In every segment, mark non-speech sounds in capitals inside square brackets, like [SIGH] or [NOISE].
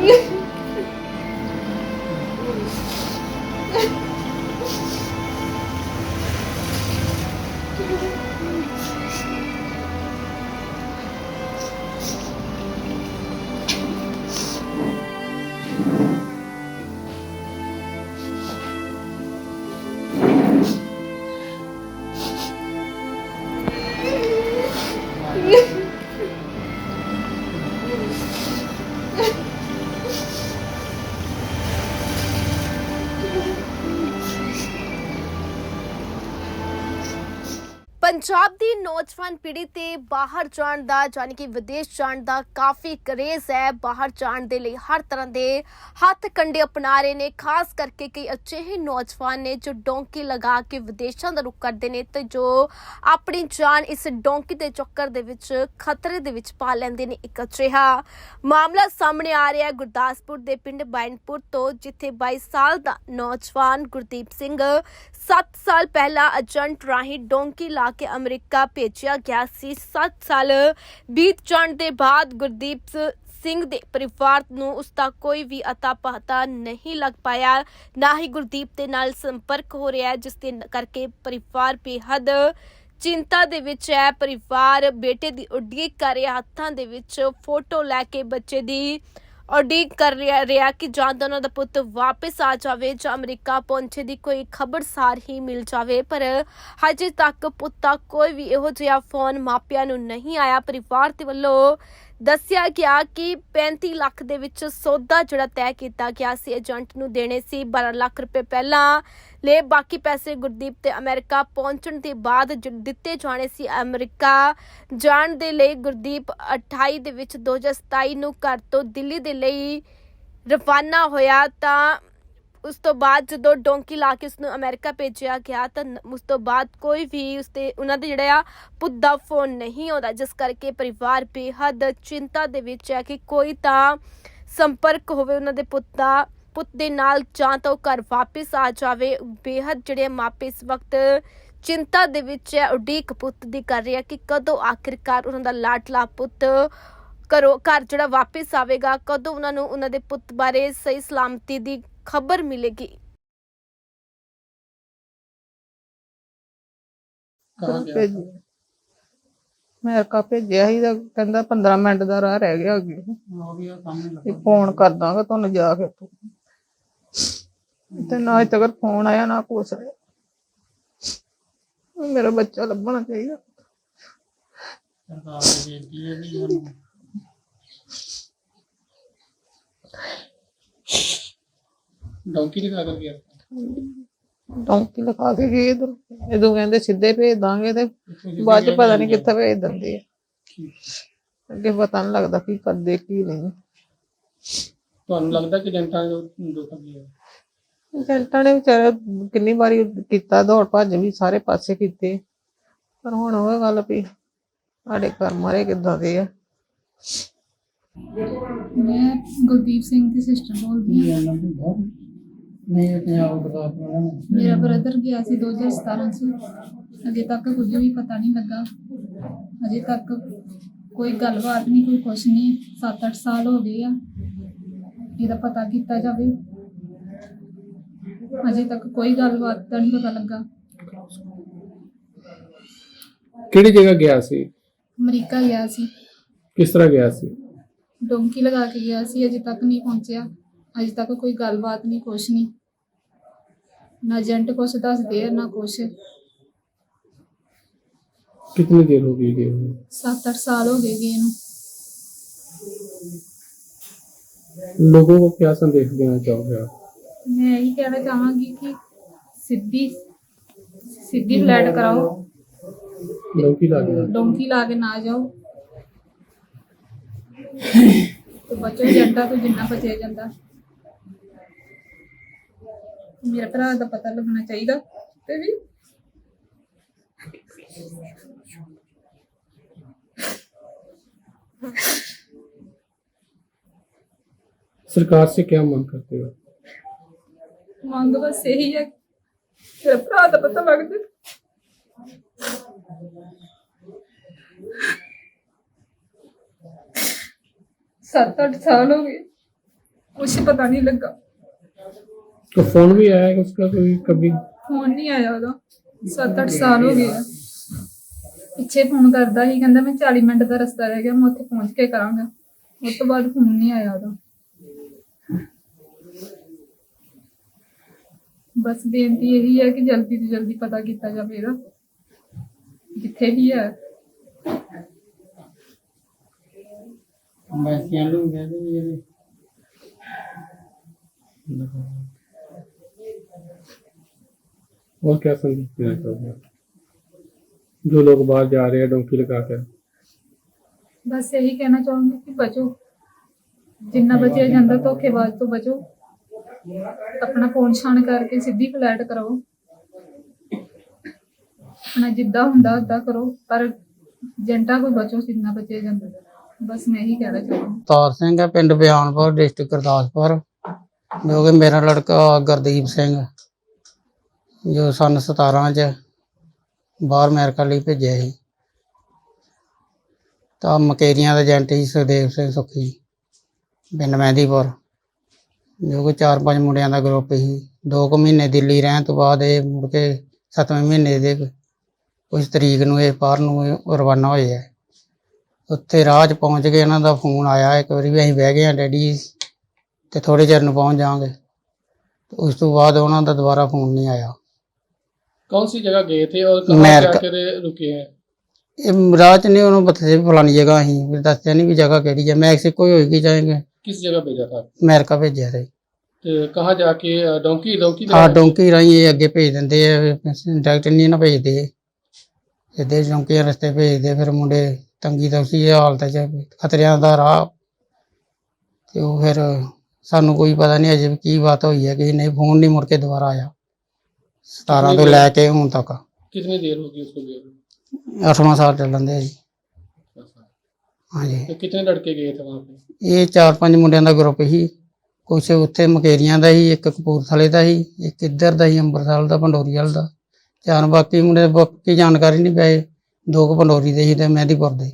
you. [LAUGHS] Punjab ਦੀ ਨੌਜਵਾਨ ਪੀੜ੍ਹੀ ਤੇ ਬਾਹਰ ਜਾਣ ਦਾ ਯਾਨੀ ਕਿ ਵਿਦੇਸ਼ ਜਾਣ ਦਾ ਕਾਫੀ ਕਰੇਜ਼ ਹੈ। ਬਾਹਰ ਜਾਣ ਦੇ ਲਈ ਹਰ ਤਰ੍ਹਾਂ ਦੇ ਹੱਥ ਕੰਡੇ ਅਪਣਾ ਰਹੇ ਨੇ। ਖਾਸ ਕਰਕੇ ਕਈ ਅਜਿਹੇ ਨੌਜਵਾਨ ਨੇ ਜੋ ਡੋਂਕੀ ਲਗਾ ਕੇ ਵਿਦੇਸ਼ਾਂ ਦਾ ਰੁਖ ਕਰਦੇ ਨੇ ਤੇ ਜੋ ਆਪਣੀ ਜਾਨ ਇਸ ਡੋਂਕੀ ਦੇ ਚੱਕਰ ਦੇ ਵਿੱਚ, ਖਤਰੇ ਦੇ ਵਿੱਚ ਪਾ ਲੈਂਦੇ ਨੇ। ਇੱਕ ਅਜਿਹਾ ਮਾਮਲਾ ਸਾਹਮਣੇ ਆ ਰਿਹਾ ਹੈ ਗੁਰਦਾਸਪੁਰ ਦੇ ਪਿੰਡ ਬੈਂਡਪੁਰ ਤੋਂ, ਜਿੱਥੇ 22 ਸਾਲ ਦਾ ਨੌਜਵਾਨ ਗੁਰਦੀਪ ਸਿੰਘ 7 ਸਾਲ ਪਹਿਲਾਂ ਏਜੰਟ ਰਾਹੀਂ ਡੋਂਕੀ ਲਾ ਕੇ ਅਮਰੀਕਾ ਭੇਜਿਆ ਗਿਆ ਸੀ। 7 ਸਾਲ ਬੀਤ ਜਾਣ ਦੇ ਬਾਅਦ ਗੁਰਦੀਪ ਸਿੰਘ ਦੇ ਪਰਿਵਾਰ ਨੂੰ ਉਸ ਦਾ ਕੋਈ ਵੀ ਅਤਾ ਪਤਾ ਨਹੀਂ ਲੱਗ ਪਾਇਆ। ਨਾ ਹੀ ਗੁਰਦੀਪ ਦੇ ਨਾਲ ਸੰਪਰਕ ਹੋ ਰਿਹਾ ਹੈ, ਜਿਸ ਦੇ ਕਰਕੇ ਪਰਿਵਾਰ ਬੇਹੱਦ ਚਿੰਤਾ ਦੇ ਵਿੱਚ ਹੈ। ਪਰਿਵਾਰ ਬੇਟੇ ਦੀ ਉਡੀਕ ਕਰ ਰਿਹਾ ਹੱਥਾਂ ਦੇ ਵਿੱਚ ਫੋਟੋ ਲੈ ਕੇ ਬੱਚੇ ਦੀ ਉਡੀਕ ਕਰ ਰਿਹਾ ਰਿਹਾ ਕਿ ਜਾਂ ਤਾਂ ਉਹਨਾਂ ਦਾ ਪੁੱਤ ਵਾਪਸ ਆ ਜਾਵੇ ਜਾਂ ਅਮਰੀਕਾ ਪਹੁੰਚੇ ਦੀ ਕੋਈ ਖਬਰਸਾਰ ਹੀ ਮਿਲ ਜਾਵੇ। ਪਰ ਹਜੇ ਤੱਕ ਪੁੱਤ ਦਾ ਕੋਈ ਵੀ ਇਹੋ ਜਿਹਾ ਫੋਨ ਮਾਪਿਆਂ ਨੂੰ ਨਹੀਂ ਆਇਆ। ਪਰਿਵਾਰ ਦੇ ਵੱਲੋਂ ਦੱਸਿਆ ਗਿਆ ਕਿ 35 ਲੱਖ ਦੇ ਵਿੱਚ ਸੌਦਾ ਜਿਹੜਾ ਤੈਅ ਕੀਤਾ ਗਿਆ ਸੀ, ਏਜੰਟ ਨੂੰ ਦੇਣੇ ਸੀ। 12 ਲੱਖ ਰੁਪਏ ਪਹਿਲਾਂ ਲੈ ਬਾਕੀ ਪੈਸੇ ਗੁਰਦੀਪ ਤੇ ਅਮਰੀਕਾ ਪਹੁੰਚਣ ਦੇ ਬਾਅਦ ਦਿੱਤੇ ਜਾਣੇ ਸੀ ਅਮਰੀਕਾ। ਜਾਣ ਦੇ ਲਈ ਗੁਰਦੀਪ 28 ਦੇ ਵਿੱਚ 2027 ਨੂੰ ਘਰ ਤੋਂ ਦਿੱਲੀ ਦੇ ਲਈ ਰਵਾਨਾ ਹੋਇਆ ਤਾਂ ਉਸ ਤੋਂ ਬਾਅਦ ਜਦੋਂ ਡੋਂਕੀ ਲਾ ਕੇ ਉਸ ਨੂੰ ਅਮਰੀਕਾ ਭੇਜਿਆ ਗਿਆ, ਤਾਂ ਨ- ਉਸ ਤੋਂ ਬਾਅਦ ਕੋਈ ਵੀ ਉਸ ਤੇ ਉਹਨਾਂ ਦੇ ਜਿਹੜਾ ਆ, ਪੁੱਤ ਦਾ ਫੋਨ ਨਹੀਂ ਆਉਂਦਾ, ਜਿਸ ਕਰਕੇ ਪਰਿਵਾਰ ਬੇਹੱਦ ਚਿੰਤਾ ਦੇ ਵਿੱਚ ਹੈ ਕਿ ਕੋਈ ਤਾਂ ਸੰਪਰਕ ਹੋਵੇ ਉਹਨਾਂ ਦੇ ਪੁੱਤ ਦਾ, ਪੁੱਤ ਦੇ ਨਾਲ ਜਾਂ ਤਾਂ ਉਹ ਘਰ ਵਾਪਸ ਆ ਜਾਵੇ। ਬੇਹੱਦ ਜਿਹੜੇ ਮਾਪੇ ਇਸ ਵਕਤ ਚਿੰਤਾ ਦੇ ਵਿੱਚ ਹੈ, ਉਡੀਕ ਪੁੱਤ ਦੀ ਕਰ ਰਿਹਾ ਕਿ ਕਦੋਂ ਆਖਿਰਕਾਰ ਉਹਨਾਂ ਦਾ ਲਾਡਲਾ ਪੁੱਤ ਘਰੋਂ, ਘਰ ਜਿਹੜਾ ਵਾਪਸ ਆਵੇਗਾ, ਕਦੋਂ ਉਹਨਾਂ ਨੂੰ ਉਹਨਾਂ ਦੇ ਪੁੱਤ ਬਾਰੇ ਸਹੀ ਸਲਾਮਤੀ ਦੀ ਖਬਰ ਮਿਲੇਗੀ। ਕਹਾਂ ਗਿਆ ਭੇਜੀ ਅਮਰੀਕਾ ਭੇਜਿਆ ਸੀ ਤਾਂ ਕਹਿੰਦਾ 15 ਮਿੰਟ ਦਾ ਰਾਹ ਰਹਿ ਗਿਆ ਅੱਗੇ। ਉਹ ਵੀ ਉਹ ਸਾਹਮਣੇ ਤੇ ਲੱਗਾ ਫੋਨ ਕਰ ਦਾਂਗਾ ਤੁਹਾਨੂੰ ਜਾ ਕੇ ਤੂੰ ਤੇ ਨਾ ਅਜੇ ਤੱਕ ਫੋਨ ਆਇਆ ਨਾ ਕੁਛ ਆਇਆ। ਮੇਰਾ ਬੱਚਾ ਲੱਭਣਾ ਚਾਹੀਦਾ। ਸਰਕਾਰ ਦੀ ਬੇਨਤੀ ਹੈ ਵੀ ਉਹਨੂੰ ਡੌਂਕੀ ਲਗਾ ਕਰ ਗਿਆ ਡੌਂਕੀ ਲਿਖਾ ਕੇ ਗਏ ਇਧਰ। ਇਦੋਂ ਕਹਿੰਦੇ ਸਿੱਧੇ ਭੇਜ ਦਾਂਗੇ ਤੇ ਬਾਅਦ ਚ ਪਤਾ ਨਹੀਂ ਕਿੱਥੇ ਭੇਜ ਦਿੰਦੇ ਆ। ਅੱਗੇ ਪਤਾ ਨਹੀਂ ਲੱਗਦਾ ਕੀ ਕਰਦੇ ਕੀ ਨਹੀਂ। ਤੁਹਾਨੂੰ ਲੱਗਦਾ ਕਿ ਜਨਤਾ ਨੂੰ ਦੁੱਖ ਗਿਆ ਏਜੰਟਾਂ ਨੇ ਵਿਚਾਰੇ ਕਿੰਨੀ ਵਾਰੀ ਕੀਤਾ ਦੌੜ ਭੱਜ ਵੀ ਸਾਰੇ ਪਾਸੇ ਕੀਤੇ। ਪਰ ਹੁਣ ਉਹ ਗੱਲ ਵੀ ਸਾਡੇ ਘਰ ਮਾਰੇ ਕਿੱਦਾਂ ਦੇ ਆ। ਮੈਂ ਗੁਰਦੀਪ ਸਿੰਘ ਦੀ ਸਿਸਟਰ ਬੋਲਦੀ ਹਾਂ? ਨਹੀਂ ਪੰਜਾਬ ਮੇਰਾ ਬ੍ਰਦਰ ਗਿਆ ਸੀ 2017 ਚ। ਅਜੇ ਤੱਕ ਕੁਝ ਵੀ ਪਤਾ ਨਹੀਂ ਲੱਗਾ। ਅਜੇ ਤੱਕ ਕੋਈ ਗੱਲਬਾਤ ਨਹੀਂ ਕੋਈ ਕੁਛ ਨਹੀਂ। 7-8 ਸਾਲ ਹੋ ਗਏ ਆ। ਇਹਦਾ ਪਤਾ ਕੀਤਾ ਜਾਵੇ। ਅਜੇ ਤੱਕ ਕੋਈ ਗੱਲਬਾਤ ਦਾ ਨਹੀਂ ਪਤਾ ਲੱਗਾ। ਕਿਹੜੀ ਜਗ੍ਹਾ ਗਿਆ ਸੀ? ਅਮਰੀਕਾ ਗਿਆ ਸੀ। ਕਿਸ ਤਰ੍ਹਾਂ ਗਿਆ ਸੀ? ਡੋਂਕੀ ਲਗਾ ਕੇ ਗਿਆ ਸੀ। ਅਜੇ ਤੱਕ ਨਹੀਂ ਪਹੁੰਚਿਆ। ਅਜੇ ਤੱਕ ਕੋਈ ਗੱਲਬਾਤ ਨਹੀਂ ਕੁਛ ਨਹੀਂ। ਨਾ ਏਜੰਟ ਕੁਛ ਦੱਸਦੇ ਆ ਨਾ ਕੁਛ कितनी देर हो गई गए हुए? 7-8 ਸਾਲ ਹੋ ਗਏ ਗਏ ਨੂੰ लोगों को क्या संदेश देना चाहोगे आप ਮੈਂ ਇਹੀ ਕਹਿਣਾ ਚਾਹਾਂਗੀ ਕਿ ਸਿੱਧੀ ਸਿੱਧੀ ਫਲੈਟ ਕਰਾਓ डौकी लगा ਡੋਂਕੀ ਲਾ ਕੇ ਨਾ ਜਾਓ ਤੇ ਬੱਚੋ ਏਜੰਟਾਂ ਤੋਂ ਜਿੰਨਾ ਬਚਿਆ ਜਾਂਦਾ ਮੇਰੇ ਭਰਾ ਦਾ ਪਤਾ ਲੱਗਣਾ ਚਾਹੀਦਾ ਤੇ ਵੀ सरकार से क्या मांग करते हो ਮੰਗ ਬਸ ਇਹੀ ਹੈ ਕਿ ਮੇਰੇ ਭਰਾ ਦਾ ਪਤਾ ਲੱਗ ਜਾਏ ਸੱਤ ਅੱਠ ਸਾਲ ਹੋ ਗਏ कुछ पता नहीं लगा तो फोन भी आया है उसका कोई कभी ਫੋਨ ਨਹੀਂ ਆਇਆ ਉਹਦਾ 7-8 ਸਾਲ ਹੋ ਗਏ ਆ ਪਿੱਛੇ ਫੋਨ ਕਰਦਾ ਸੀ ਕਹਿੰਦਾ ਮੈਂ 40 ਮਿੰਟ ਦਾ ਰਸਤਾ ਰਹਿ ਗਿਆ ਮੈਂ ਉੱਥੇ ਪਹੁੰਚ ਕੇ ਕਰਾਂਗਾ ਉਸ ਤੋਂ ਬਾਅਦ ਫੋਨ ਨਹੀਂ ਆਇਆ ਉਹਦਾ ਬਸ ਬੇਨਤੀ ਇਹੀ ਹੈ ਕਿ ਜਲਦੀ ਤੋਂ ਜਲਦੀ ਪਤਾ ਕੀਤਾ ਜਾਵੇ ਇਹਦਾ ਜਿੱਥੇ ਵੀ ਹੈ और क्या संदेश देना चाहोगे जो लोग बाहर जा रहे हैं डोंकी लगा कर ਬਸ ਇਹੀ ਕਹਿਣਾ ਚਾਹੂੰਗੀ ਕਿ ਬਚੋ ਜਿੰਨਾ ਬਚਿਆ ਜਾਂਦਾ ਧੋਖੇਬਾਜ਼ ਤੋਂ ਬਚੋ ਆਪਣਾ ਫੋਨ ਛਾਣ ਕਰਕੇ ਸਿੱਧੀ ਫਲੈਟ ਕਰੋ ਆਪਣਾ ਜਿੱਦਾਂ ਹੁੰਦਾ ਉਦਾਂ ਕਰੋ ਪਰ ਜੰਟਾ ਕੋਈ ਬਚੋ ਜਿੰਨਾ ਬਚਿਆ ਜਾਂਦਾ ਬਸ ਮੈਂ ਇਹੀ ਕਹਿਣਾ ਚਾਹੂੰਗੀ ਤਾਰ ਸਿੰਘ ਹੈ ਪਿੰਡ ਬਿਆਨਪੁਰ ਡਿਸਟ੍ਰਿਕਟ ਗੁਰਦਾਸਪੁਰ ਜੋ ਕਿ ਮੇਰਾ ਲੜਕਾ ਗੁਰਦੀਪ ਸਿੰਘ ਜੋ ਸਨ 17 ਚ ਬਾਹਰ ਅਮਰੀਕਾ ਲਈ ਭੇਜਿਆ ਸੀ। ਤਾਂ ਮਕੇਰੀਆਂ ਦਾ ਏਜੰਟ ਸੀ ਸੁਖਦੇਵ ਸਿੰਘ ਸੁੱਖੀ, ਪਿੰਡ ਮਹਿੰਦੀਪੁਰ, ਜੋ ਕਿ ਚਾਰ ਪੰਜ ਮੁੰਡਿਆਂ ਦਾ ਗਰੁੱਪ ਸੀ। ਦੋ ਕੁ ਮਹੀਨੇ ਦਿੱਲੀ ਰਹਿਣ ਤੋਂ ਬਾਅਦ ਇਹ ਮੁੜ ਕੇ ਸੱਤਵੇਂ ਮਹੀਨੇ ਦੇ ਕੁਝ ਤਰੀਕ ਨੂੰ ਇਹ ਬਾਹਰ ਨੂੰ ਰਵਾਨਾ ਹੋਏ ਆ। ਉੱਥੇ ਰਾਹ 'ਚ ਪਹੁੰਚ ਕੇ ਇਹਨਾਂ ਦਾ ਫੋਨ ਆਇਆ, ਇੱਕ ਵਾਰੀ ਵੀ ਅਸੀਂ ਬਹਿ ਗਏ ਆ ਡੈਡੀ ਤੇ ਥੋੜੇ ਚਿਰ ਨੂੰ ਪਹੁੰਚ ਜਾਵਾਂਗੇ। ਤੇ ਉਸ ਤੋਂ ਬਾਅਦ ਉਹਨਾਂ ਦਾ ਦੁਬਾਰਾ ਫੋਨ ਨਹੀਂ ਆਇਆ। कौन सी जगह गए थे और कहाँ अमेरिका। जाकर रुके हैं ਇਹ ਰਾਹ 'ਚ ਨਹੀਂ ਉਹਨੂੰ ਬਤੇ ਵੀ ਫਲਾਣੀ ਜਗ੍ਹਾ ਅਸੀਂ ਵੀ ਦੱਸਿਆ ਨਹੀਂ ਵੀ ਜਗ੍ਹਾ ਕਿਹੜੀ ਹੈ ਮੈਕਸੀਕੋ ਹੀ ਹੋਏਗੀ ਜਾਏਗੇ किस जगह भेजा था ਅਮਰੀਕਾ ਭੇਜਿਆ ਤੇ तो कहाँ जाके अ, डोंकी डोंकी ਆ ਡੋਂਕੀ ਰਾਹੀਂ ਇਹ ਅੱਗੇ ਭੇਜ ਦਿੰਦੇ ਆ ਡਾਇਰੈਕਟ ਨਹੀਂ ਨਾ ਭੇਜਦੇ ਸਿੱਧੇ ਡੋਂਕੀ ਰਸਤੇ ਭੇਜਦੇ ਫਿਰ ਮੁੰਡੇ ਤੰਗੀ ਤੌਸੀ ਹਾਲਤ 'ਚ ਖਤਰਿਆਂ ਦਾ ਰਾਹ ਤੇ ਉਹ ਫਿਰ ਸਾਨੂੰ ਕੋਈ ਪਤਾ ਨਹੀਂ ਅਜੇ ਵੀ ਕੀ ਬਾਤ ਹੋਈ ਹੈ ਕਿ ਨਹੀਂ ਫੋਨ ਨਹੀਂ ਮੁੜ ਕੇ ਦੁਬਾਰਾ ਆਇਆ 17 ਤੋਂ ਲੈ ਕੇ ਹੁਣ ਤੱਕ कितनी देर होगी उसको गए हुए? 8ਵਾਂ ਸਾਲ ਚੱਲਣ ਦੇ ਜੀ अच्छा। ਹਾਂਜੀ तो कितने लड़के गए थे वहाँ पे ਇਹ ਚਾਰ ਪੰਜ ਮੁੰਡਿਆਂ ਦਾ ਗਰੁੱਪ ਸੀ ਕੁਛ ਉੱਥੇ ਮਕੇਰੀਆਂ ਦਾ ਸੀ ਇੱਕ ਕਪੂਰਥਲੇ ਦਾ ਸੀ ਇੱਕ ਇੱਧਰ ਦਾ ਸੀ ਅੰਮ੍ਰਿਤਸਰ ਦਾ ਪੰਡੋਰੀ ਵਾਲ ਦਾ ਚਾਰ ਬਾਕੀ ਮੁੰਡੇ ਬਾਕੀ ਜਾਣਕਾਰੀ ਨਹੀਂ ਪਏ ਦੋ ਕੁ ਪੰਡੋਰੀ ਦੇ ਸੀ ਤੇ ਮਹਿੰਦੀਪੁਰ ਦੇ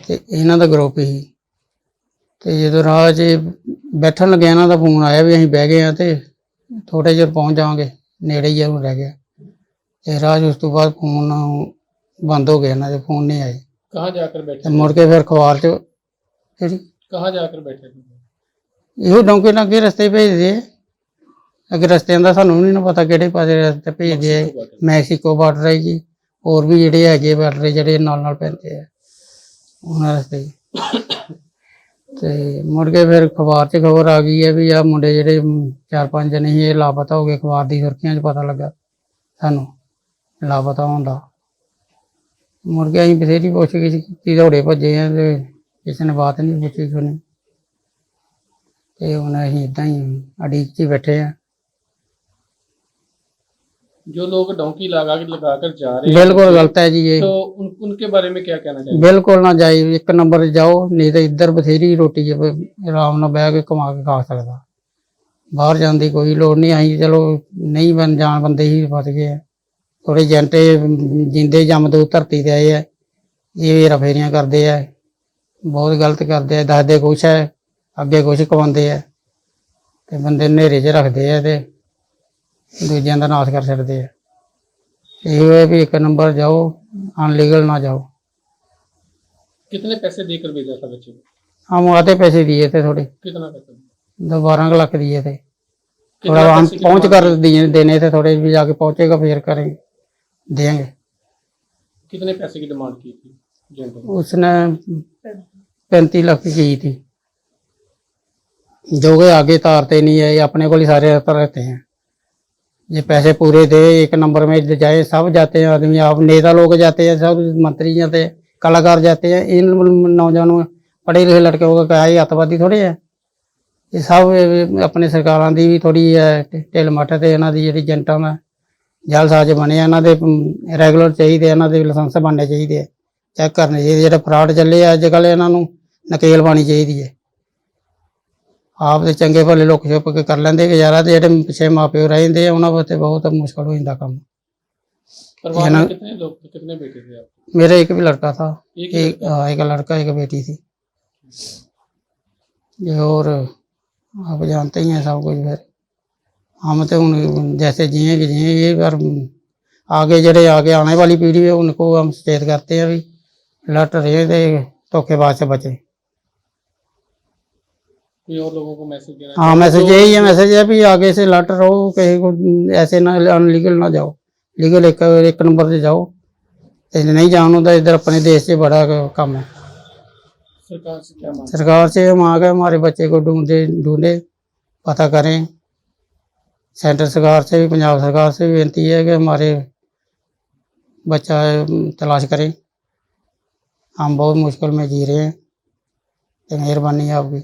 ਤੇ ਇਹਨਾਂ ਦਾ ਗਰੁੱਪ ਸੀ ਤੇ ਜਦੋਂ ਰਾਹ 'ਚ ਬੈਠਣ ਲੱਗਿਆ ਇਹਨਾਂ ਦਾ ਫੋਨ ਆਇਆ ਵੀ ਅਸੀਂ ਬਹਿ ਗਏ ਆ ਤੇ ਥੋੜੇ ਜਿਹਾ ਪਹੁੰਚ ਜਾਵਾਂਗੇ ਨੇੜੇ ਹੀ ਉਹਨੂੰ ਰਹਿ ਗਿਆ। ਤੇ ਰਾਜ ਉਸ ਤੋਂ ਬਾਅਦ ਫੋਨ ਬੰਦ ਹੋ ਗਏ ਇਹਨਾਂ ਦੇ ਫੋਨ ਨਹੀਂ ਆਏ। ਕਹਾਂ ਜਾ ਕੇ ਬੈਠੇ ਮੁੜ ਕੇ ਫਿਰ ਅਖਬਾਰ 'ਚ ਜਿਹੜੀ ਕਹਾਂ ਜਾ ਕੇ ਬੈਠੇ ਇਹੋ ਡੌਂਕੇ ਨਾਲ ਅੱਗੇ ਰਸਤੇ ਭੇਜਦੇ ਆ। ਅਗਰ ਰਸਤਿਆਂ ਦਾ ਸਾਨੂੰ ਨਹੀਂ ਨਾ ਪਤਾ ਕਿਹੜੇ ਪਾਸੇ ਰਸਤੇ ਭੇਜਦੇ ਆ। ਮੈਕਸੀਕੋ ਬਾਰਡਰ ਹੈ ਜੀ। ਹੋਰ ਵੀ ਜਿਹੜੇ ਹੈਗੇ ਬਾਰਡਰ ਜਿਹੜੇ ਨਾਲ ਨਾਲ ਪੈਂਦੇ ਆ। ਉਹਨਾਂ ਰਸਤੇ ਤੇ ਮੁੜ ਕੇ ਫਿਰ ਅਖਬਾਰ 'ਚ ਖਬਰ ਆ ਗਈ ਹੈ ਵੀ ਆ ਮੁੰਡੇ ਜਿਹੜੇ ਚਾਰ ਪੰਜ ਜਣੇ ਸੀ, ਇਹ ਲਾਪਤਾ ਹੋ ਗਏ, ਅਖਬਾਰ ਦੀ ਸੁਰਖੀਆਂ 'ਚ ਪਤਾ ਲੱਗਾ ਸਾਨੂੰ, ਲਾਪਤਾ ਹੁੰਦਾ ਮੁੜ ਕੇ ਅਸੀਂ ਬਥੇਰੀ ਪੁੱਛ ਕੀਤੀ ਦੌੜੇ ਭੱਜੇ ਆ ਤੇ ਕਿਸੇ ਨੇ ਬਾਤ ਨਹੀਂ ਪੁੱਛੀ ਸੁਣੀ ਤੇ ਹੁਣ ਅਸੀਂ ਇਦਾਂ ਹੀ ਅੜੀਕ 'ਚ ਹੀ ਬੈਠੇ ਆ जो लोग डोंकी लगा के लगा कर जा रहे हैं ਬਿਲਕੁਲ ਗਲਤ ਹੈ ਜੀ ਇਹ तो उन, उनके बारे में क्या कहना चाहिए ਬਿਲਕੁਲ ਨਾ ਜਾਈ ਇੱਕ ਨੰਬਰ ਜਾਓ ਨਹੀਂ ਤਾਂ ਇੱਧਰ ਬਥੇਰੀ ਰੋਟੀ ਹੈ ਵੀ ਆਰਾਮ ਨਾਲ ਬਹਿ ਕੇ ਕਮਾ ਕੇ ਖਾ ਸਕਦਾ ਬਾਹਰ ਜਾਣ ਦੀ ਕੋਈ ਲੋੜ ਨਹੀਂ ਅਸੀਂ ਚਲੋ ਨਹੀਂ ਬਣ ਜਾਣ ਬੰਦੇ ਹੀ ਫਸ ਗਏ ਆ ਥੋੜੇ ਜੰਟੇ ਜਿੰਦੇ ਜੰਮਦੂ ਧਰਤੀ ਤੇ ਆਏ ਆ ਇਹ ਰਫੇਰੀਆਂ ਕਰਦੇ ਆ ਬਹੁਤ ਗਲਤ ਕਰਦੇ ਆ ਦੱਸਦੇ ਕੁਛ ਹੈ ਅੱਗੇ ਕੁਛ ਕਵਾਉਂਦੇ ਆ ਤੇ ਬੰਦੇ ਨੇਰੇ 'ਚ ਰੱਖਦੇ ਆ ਤੇ ਦੂਜਿਆਂ ਦਾ ਨਾਸ਼ ਕਰ ਛੱਡਦੇ ਆ ਇਹ ਹੈ ਵੀ ਇੱਕ ਨੰਬਰ ਜਾਓ ਅਨਲੀਗਲ ਨਾ ਜਾਓ कितने पैसे देकर भेजा था बच्चे को हम आते पैसे दिए थे थोड़े कितना पैसा दस बारह लाख दिए थे कितना थोड़ा हम पैसे की पहुंच डिमांड कर दिए देने थे थोड़े भी जाके पहुंचेगा फिर करेंगे देंगे की? कितने पैसे की डिमांड की थी जेंटल ने? उसने पैंतीस लाख की थी जो कि आगे तारते नहीं है ये अपने को ही सारे रहते रहते हैं ये पैसे पूरे दे एक नंबर में जाए सब जाते हैं आदमी आप नेता लोग जाते हैं सब मंत्री जाते हैं कलाकार जाते हैं इन नौजवानों पढ़े लिखे लड़के को क्या ये अतवादी थोड़े है ਇਹ ਸਭ ਇਹ ਆਪਣੇ ਸਰਕਾਰਾਂ ਦੀ ਵੀ ਥੋੜੀ ਢਿੱਲ ਮੱਠ ਤੇ ਇਹਨਾਂ ਦੀ ਜਿਹੜੀ ਏਜੰਟਾਂ ਦਾ ਜਲਸਾਜ ਬਣੇ ਆ, ਇਹਨਾਂ ਦੇ ਰੈਗੂਲਰ ਚਾਹੀਦੇ ਆ, ਇਹਨਾਂ ਦੇ ਲਾਇਸੈਂਸ ਬਣਨੇ ਚਾਹੀਦੇ ਆ ਚੈੱਕ ਕਰਨੇ ਚਾਹੀਦੇ ਜਿਹੜਾ ਫਰਾਡ ਚੱਲੇ ਆ ਅੱਜ ਕੱਲ੍ਹ ਇਹਨਾਂ ਨੂੰ ਨਕੇਲ ਪਾਣੀ ਚਾਹੀਦੀ ਹੈ ਆਪ ਦੇ ਚੰਗੇ ਭਲੇ ਲੋਕ ਛੁਪ ਕੇ ਕਰ ਲੈਂਦੇ ਗੁਜ਼ਾਰਾ ਤੇ ਜਿਹੜੇ ਪਿੱਛੇ ਮਾਪਿਓ ਰਹਿੰਦੇ ਆ ਉਹਨਾਂ ਵਾਸਤੇ ਬਹੁਤ ਮੁਸ਼ਕਲ ਹੋ ਜਾਂਦਾ ਕੰਮ परिवार ना- में कितने लोग थे कितने बेटे थे आप मेरा एक भी लड़का था एक ही एक हाँ, एक लड़का एक बेटी थी ये और आप जानते ही हैं सब कुछ फिर हम तो उन जैसे जिएंगे जिएंगे पर आगे जड़े आगे आने वाली पीढ़ी है उनको हम सचेत करते हैं भी लट रहे थे धोखेबाज से बचे कोई और लोगों को मैसेज देना हाँ मैसेज यही है मैसेज है भी आगे से लट रहो कहीं को ऐसे ना अनलीगल ना जाओ लीगल एक एक नंबर से जाओ ते नहीं जानो तो इधर अपने देश से बड़ा काम है सरकार से क्या मांग सरकार से हम आ गए हमारे बच्चे को ढूंढे ढूंढे पता करें सेंटर सरकार से भी पंजाब सरकार से भी विनती है कि हमारे बच्चा तलाश करें हम बहुत मुश्किल में जी रहे हैं तो मेहरबानी है आपकी